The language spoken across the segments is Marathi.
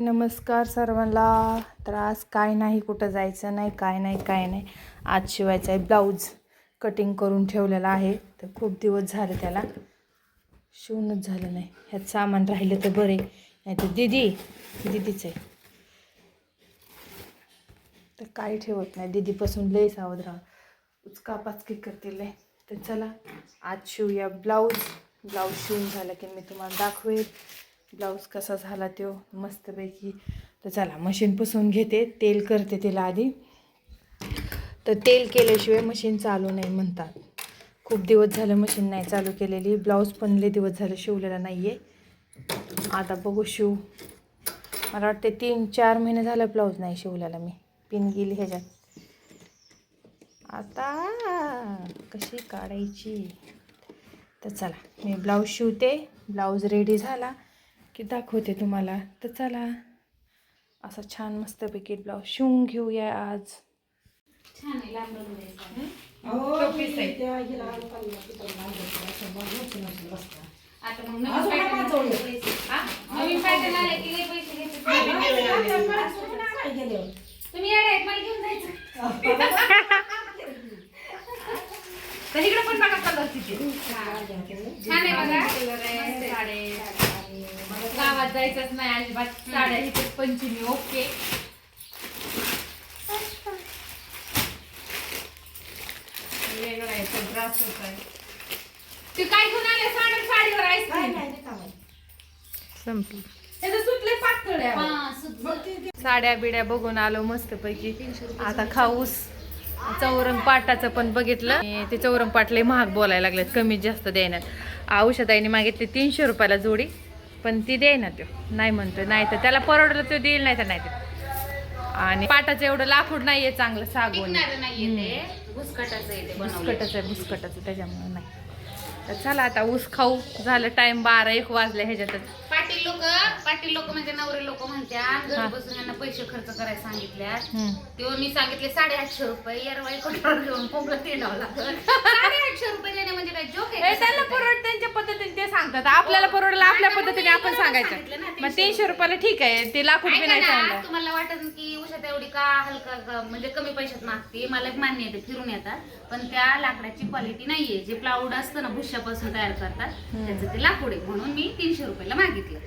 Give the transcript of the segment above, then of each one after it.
नमस्कार सर्वांना. तर आज काय नाही कुठं जायचं नाही काय नाही काय नाही. आज शिवायचं आहे ब्लाऊज कटिंग करून ठेवलेला आहे. तर खूप दिवस झाले त्याला. शिवूनच झालं नाही. ह्यात सामान राहिलं तर बरे. नाही तर दिदी दिदीच आहे. तर काय ठेवत नाही. दिदीपासून लय सावध राहा. उचका पाचकी करतील लय. तर चला आज शिवूया ब्लाऊज. ब्लाऊज शिवून झालं की मी तुम्हाला दाखवेल. ब्लाऊज कसा झाला तो मस्तपैकी. तर चला मशीन पुसून घेते. तेल करते तिला आधी. तर तेल केल्याशिवाय मशीन चालू नाही म्हणतात. खूप दिवस झालं मशीन नाही चालू केलेली. ब्लाऊज पण लय दिवस झालं शिवलेला नाही आहे आता बघू शिव. मला वाटते तीन चार महिने झालं ब्लाऊज नाही शिवलेला मी. पिन गेली ह्याच्यात. आता कशी काढायची? तर चला मी ब्लाऊज शिवते. ब्लाऊज रेडी झाला. की दाखवते तुम्हाला. तर चला असा छान मस्तपैकी ब्लाऊज शिवून घेऊया आज. आता मग नवीन pattern आले पैसे. हा? नवीन pattern आले की लय पैसे घेतात. तुम्ही येडे आहेत, मला घेऊन जायचं. तर इकडे पण बघा कलर तिथे छान आहे बघा. कलर आहे. साडे गावात जायचंच नाही अजिबात साड्या इथे पंचमी ओके. वेगळं आहे तो त्रास होत आहे. ते काय घेऊन आले साड्या? साडीवर आईस्क्रीम संपली. त्याचं सुटले पातळ आहे. साड्या बिड्या बघून आलो मस्तपैकी. आता खाऊस. चौरंग पाटाचं पण बघितलं. ते चौरंग पाट लय महाग बोलायला लागलेत कमी जास्त देण्यात. औषधाईने मागितली तीनशे रुपयाला जोडी पण ती देईना तो नाही म्हणतो नाही तर त्याला परवडलं तो देईल नाही तर नाही ते आणि पाटाचं एवढं लाकूड नाहीये चांगलं सागवून टिकणारं नाहीये ते. भुसकटाचं आहे आहे बुसकटाचं त्याच्यामुळे नाही. तर चला आता ऊस खाऊ. झालं टाइम बारा एक वाजले ह्याच्यातच. पाटील लोक पाटील लोक म्हणजे नवरे लोक म्हणतात घरी बसून यांना पैसे खर्च करायला सांगितल्यात. तेव्हा मी सांगितले साडेआठशे रुपये यारवाई कटोर घेऊन कोंबडं तेलावं लागलं. साडेआठशे रुपये देणे म्हणजे काय जोक हे त्यांच्या पद्धतीने ते सांगतात आपल्याला परवडलं आपल्या आता पद्धतीने आपण सांगायचं. मग तीनशे रुपयाला ठीक आहे ते लाकूड बी नाही तुम्हाला वाटत की उषा एवढी का हलका का- म्हणजे कमी पैशात मागते? मला मान्य आहे ते फिरून येतात. पण त्या लाकडाची क्वालिटी नाहीये. जे प्लाऊड असतं ना भुश्यापासून तयार करतात त्याचं ते लाकूड आहे. म्हणून मी तीनशे रुपयाला मागितलं.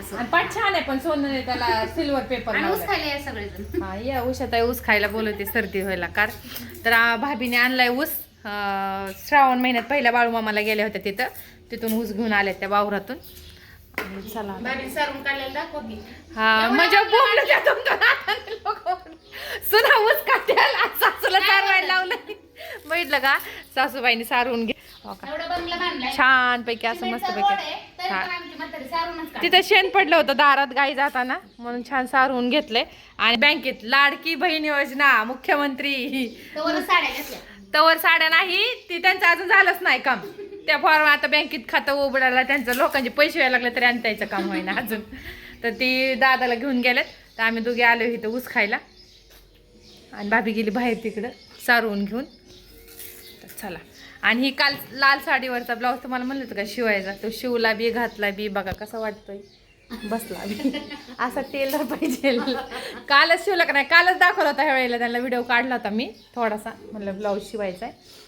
असं. आणि छान आहे पण सोनं त्याला सिल्वर पेपर आणि ऊस खायला या सगळेजण. हा या ऊस खायला बोलवते सर्दी व्हायला. कार तर आ, भाभीने आणलाय ऊस. अं, श्रावण महिन्यात पहिल्या बाळूमामाला गेल्या होत्या तिथं. तिथून ऊस घेऊन आल्या त्या वावरातून. चला हा म्हणजे. सुना ऊस काट्याला सासूला सारवायला लावलं. बघितलं का? सासूबाईने सारवून घे. हो छान पैकी असं मस्त पैकी हा. तिथं शेण पडलं होतं दारात गाई जाताना म्हणून छान सारवून घेतलंय आणि बँकेत लाडकी बहीण योजना मुख्यमंत्री. तवर साड्या नाही ती त्यांचं अजून झालंच नाही काम. त्या फॉर्म आता बँकेत खातं उघडायला त्यांचं लोकांचे पैसे यायला लागले तरी आणतायचं काम होईना अजून. तर ती दादाला घेऊन गेल्यात. तर आम्ही दोघे आलो इथं ऊस खायला. आणि भाभी गेली बाहेर तिकडं सारवून घेऊन. तर चला. आणि ही काल लाल साडीवरचा ब्लाऊज तुम्हाला म्हणलं होतं का शिवायचा? तो शिवला बी घातला बी. बघा कसा वाटतोय. बसला बी. असा टेलर पाहिजे. कालच शिवला का नाही? कालच दाखवला होता ह्या वेळेला. त्यांना व्हिडिओ काढला होता मी. थोडासा. म्हणलं ब्लाऊज शिवायचा आहे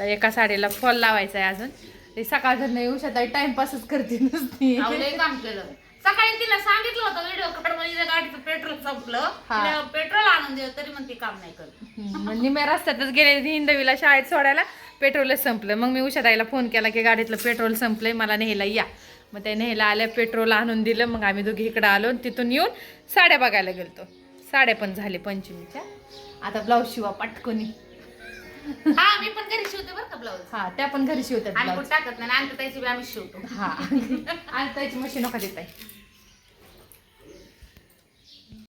तर एका साडीला फॉल लावायचा आहे अजून. ते सकाळ जर नाही येऊ शकता टाइमपासच करते नुसती. काम केलं. सकाळी तिला सांगितलं होतं व्हिडिओ काढ म्हणजे गाडीचं पेट्रोल संपलं. हा. तिला पेट्रोल आणून दिलं तरी मग ती काम नाही करत. हम्म, निम्या रस्त्यातच गेले हिंदवीला शाळेत सोडायला पेट्रोलच संपलं. मग मी उषाताईला फोन केला की गाडीतलं पेट्रोल संपलंय मला न्यायला या. मग त्या न्यायला आल्या पेट्रोल आणून दिलं. मग आम्ही दोघी इकडं आलो तिथून येऊन साड्या बघायला गेलतो. साड्या पण झाले पंचमीच्या. आता ब्लाऊज शिवा पटकोनी. हा मी पण घरी शिवते बरं का ब्लाऊज हा त्या पण घरी शिवतात आणि कुठं टाकत नाही आणि त्याची बी आम्ही शिवतो. हा. आणि त्याची मशीन नका देत आहे